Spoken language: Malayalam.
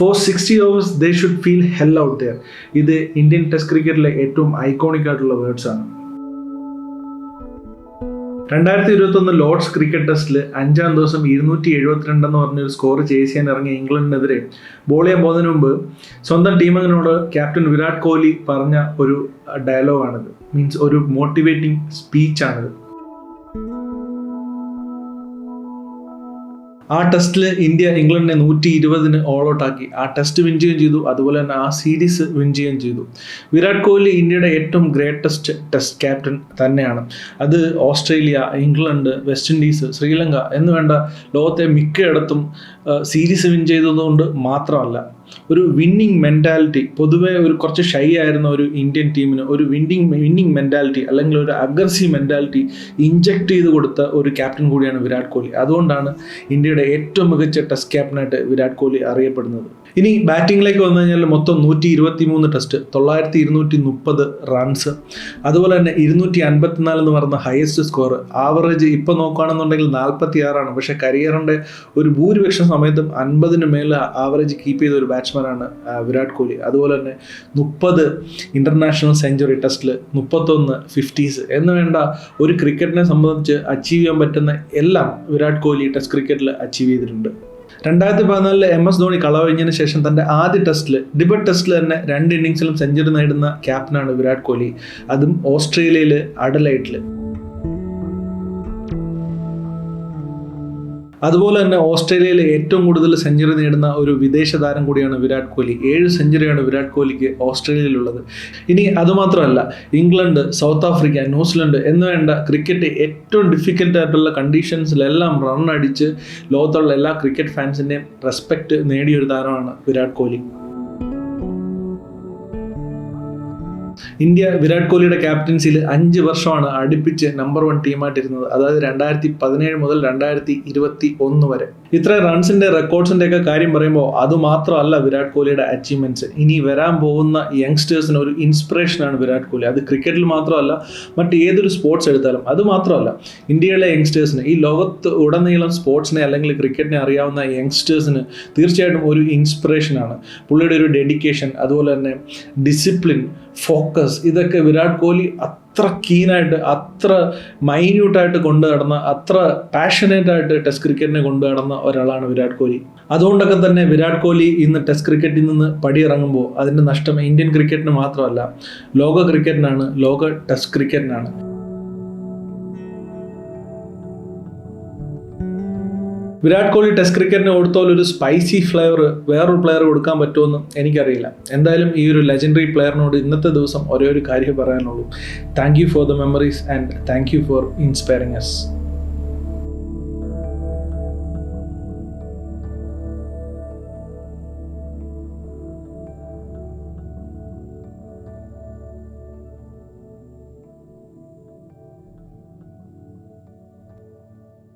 Four sixty overs they should feel hell out there ഇത് ഇന്ത്യൻ ടെസ്റ്റ് ക്രിക്കറ്റിലെ ഏറ്റവും ഐക്കോണിക് ആയിട്ടുള്ള വേർഡ്സ് ആണ്. രണ്ടായിരത്തി ഇരുപത്തൊന്ന് ലോർഡ്സ് ക്രിക്കറ്റ് ടെസ്റ്റിൽ അഞ്ചാം ദിവസം ഇരുന്നൂറ്റി എഴുപത്തിരണ്ട് എന്ന് പറഞ്ഞൊരു സ്കോർ ചേസ് ചെയ്യാൻ ഇറങ്ങിയ ഇംഗ്ലണ്ടിനെതിരെ ബോൾ ചെയ്യാൻ പോകുന്നതിന് മുമ്പ് സ്വന്തം ടീമംഗിനോട് ക്യാപ്റ്റൻ വിരാട് കോഹ്ലി പറഞ്ഞ ഒരു ഡയലോഗാണിത് മീൻസ് ഒരു മോട്ടിവേറ്റിംഗ് സ്പീച്ചാണിത് ആ ടെസ്റ്റിൽ ഇന്ത്യ ഇംഗ്ലണ്ടിനെ നൂറ്റി ഇരുപതിന് ഓൾ ഔട്ട് ആക്കി. ആ ടെസ്റ്റ് വിൻ ചെയ്യുകയും ചെയ്തു. അതുപോലെ തന്നെ ആ സീരീസ് വിൻ ചെയ്യുകയും ചെയ്തു. വിരാട് കോഹ്ലി ഇന്ത്യയുടെ ഏറ്റവും ഗ്രേറ്റസ്റ്റ് ടെസ്റ്റ് ക്യാപ്റ്റൻ തന്നെയാണ്. അത് Australia England West Indies Sri Lanka എന്ന് വേണ്ട ലോകത്തെ മിക്കയിടത്തും സീരീസ് വിൻ ചെയ്തതുകൊണ്ട് മാത്രമല്ല. ഒരു വിന്നിങ് മെന്റാലിറ്റി പൊതുവേ ഒരു കുറച്ച് ഷൈ ആയിരുന്ന ഒരു ഇന്ത്യൻ ടീമിന് ഒരു വിന്നിങ് വിന്നിങ് മെന്റാലിറ്റി അല്ലെങ്കിൽ ഒരു അഗ്രസീവ് മെന്റാലിറ്റി ഇഞ്ചക്ട് ചെയ്ത് കൊടുത്ത ഒരു ക്യാപ്റ്റൻ കൂടിയാണ് വിരാട് കോഹ്ലി. അതുകൊണ്ടാണ് ഇന്ത്യയുടെ ഏറ്റവും മികച്ച ടെസ്റ്റ് ക്യാപ്റ്റനായിട്ട് വിരാട് കോഹ്ലി അറിയപ്പെടുന്നത്. ഇനി ബാറ്റിങ്ങിലേക്ക് വന്നു കഴിഞ്ഞാൽ മൊത്തം നൂറ്റി ഇരുപത്തി മൂന്ന് ടെസ്റ്റ് തൊള്ളായിരത്തി ഇരുന്നൂറ്റി മുപ്പത് റൺസ് അതുപോലെ തന്നെ ഇരുന്നൂറ്റി അൻപത്തിനാല് എന്ന് പറയുന്ന ഹയസ്റ്റ് സ്കോർ ആവറേജ് ഇപ്പോൾ നോക്കുകയാണെന്നുണ്ടെങ്കിൽ നാൽപ്പത്തി ആറാണ് പക്ഷേ കരിയറിന്റെ ഒരു ഭൂരിപക്ഷം സമയത്തും അൻപതിന് മേലെ ആവറേജ് കീപ്പ് ചെയ്ത ഒരു ബാറ്റ്സ്മാനാണ് വിരാട് കോഹ്ലി. അതുപോലെ തന്നെ മുപ്പത് ഇന്റർനാഷണൽ സെഞ്ചുറി ടെസ്റ്റിൽ മുപ്പത്തൊന്ന് ഫിഫ്റ്റീസ് എന്ന് വേണ്ട ഒരു ക്രിക്കറ്റിനെ സംബന്ധിച്ച് അച്ചീവ് ചെയ്യാൻ പറ്റുന്ന എല്ലാം വിരാട് കോഹ്ലി ടെസ്റ്റ് ക്രിക്കറ്റിൽ അച്ചീവ് ചെയ്തിട്ടുണ്ട്. രണ്ടായിരത്തി പതിനാലിൽ എം എസ് ധോണി കളവഴിഞ്ഞതിന് ശേഷം തന്റെ ആദ്യ ടെസ്റ്റിൽ ഡിബറ്റ് ടെസ്റ്റിൽ തന്നെ രണ്ട് ഇന്നിങ്സിലും സെഞ്ചുറി നേടുന്ന ക്യാപ്റ്റനാണ് വിരാട് കോഹ്ലി. അതും ഓസ്ട്രേലിയയിൽ അഡലൈറ്റിൽ അതുപോലെ തന്നെ ഓസ്ട്രേലിയയിലെ ഏറ്റവും കൂടുതൽ സെഞ്ചുറി നേടുന്ന ഒരു വിദേശ താരം കൂടിയാണ് വിരാട് കോഹ്ലി ഏഴ് സെഞ്ചുറിയാണ് വിരാട് കോഹ്ലിക്ക് ഓസ്ട്രേലിയയിലുള്ളത്. ഇനി അതുമാത്രമല്ല ഇംഗ്ലണ്ട് സൗത്ത് ആഫ്രിക്ക ന്യൂസിലൻഡ് എന്ന് വേണ്ട ക്രിക്കറ്റ് ഏറ്റവും ഡിഫിക്കൽട്ട് ആയിട്ടുള്ള കണ്ടീഷൻസിലെല്ലാം റൺ അടിച്ച് ലോകത്തുള്ള എല്ലാ ക്രിക്കറ്റ് ഫാൻസിന്റെയും റെസ്പെക്റ്റ് നേടിയൊരു താരമാണ് വിരാട് കോഹ്ലി ഇന്ത്യ വിരാട് കോഹ്ലിയുടെ ക്യാപ്റ്റൻസിയിൽ അഞ്ച് വർഷമാണ് അടുപ്പിച്ച് നമ്പർ വൺ ടീമായിട്ടിരുന്നത് അതായത് രണ്ടായിരത്തി പതിനേഴ് മുതൽ രണ്ടായിരത്തി ഇരുപത്തി ഒന്ന് വരെ. ഇത്ര റൺസിന്റെ റെക്കോർഡ്സിന്റെ ഒക്കെ കാര്യം പറയുമ്പോൾ അത് മാത്രമല്ല വിരാട് കോഹ്ലിയുടെ അച്ചീവ്മെന്റ്സ് ഇനി വരാൻ പോകുന്ന യങ്സ്റ്റേഴ്സിന് ഒരു ഇൻസ്പിറേഷൻ ആണ് വിരാട് കോഹ്ലി. അത് ക്രിക്കറ്റിൽ മാത്രമല്ല മറ്റ് ഏതൊരു സ്പോർട്സ് എടുത്താലും അത് മാത്രമല്ല. ഇന്ത്യയിലെ യങ്സ്റ്റേഴ്സിന് ഈ ലോകത്ത് ഉടനീളം സ്പോർട്സിനെ അല്ലെങ്കിൽ ക്രിക്കറ്റിനെ അറിയാവുന്ന യങ്സ്റ്റേഴ്സിന് തീർച്ചയായിട്ടും ഒരു ഇൻസ്പിറേഷനാണ് പുള്ളിയുടെ ഒരു ഡെഡിക്കേഷൻ അതുപോലെ തന്നെ ഡിസിപ്ലിൻ ഫോക്കസ് ഇതൊക്കെ വിരാട് കോഹ്ലി അത്ര കീനായിട്ട് അത്ര മൈന്യൂട്ടായിട്ട് കൊണ്ടു നടന്ന അത്ര പാഷനേറ്റ് ആയിട്ട് ടെസ്റ്റ് ക്രിക്കറ്റിനെ കൊണ്ടു നടന്ന ഒരാളാണ് വിരാട് കോഹ്ലി. അതുകൊണ്ടൊക്കെ തന്നെ വിരാട് കോഹ്ലി ഇന്ന് ടെസ്റ്റ് ക്രിക്കറ്റിൽ നിന്ന് പടിയിറങ്ങുമ്പോൾ അതിന്റെ നഷ്ടം ഇന്ത്യൻ ക്രിക്കറ്റിന് മാത്രമല്ല ലോക ക്രിക്കറ്റിനാണ് ലോക ടെസ്റ്റ് ക്രിക്കറ്റിനാണ് വിരാട് കോഹ്ലി ടെസ്റ്റ് ക്രിക്കറ്റിന് കൊടുത്തോൽ ഒരു സ്പൈസി ഫ്ലേവർ വേറൊരു പ്ലെയർ കൊടുക്കാൻ പറ്റുമെന്ന് എനിക്കറിയില്ല. എന്തായാലും ഈ ഒരു ലെജൻഡറി പ്ലെയറിനോട് ഇന്നത്തെ ദിവസം ഒരേ ഒരു കാര്യം പറയാനുള്ളൂ. Thank you for the memories and thank you for inspiring us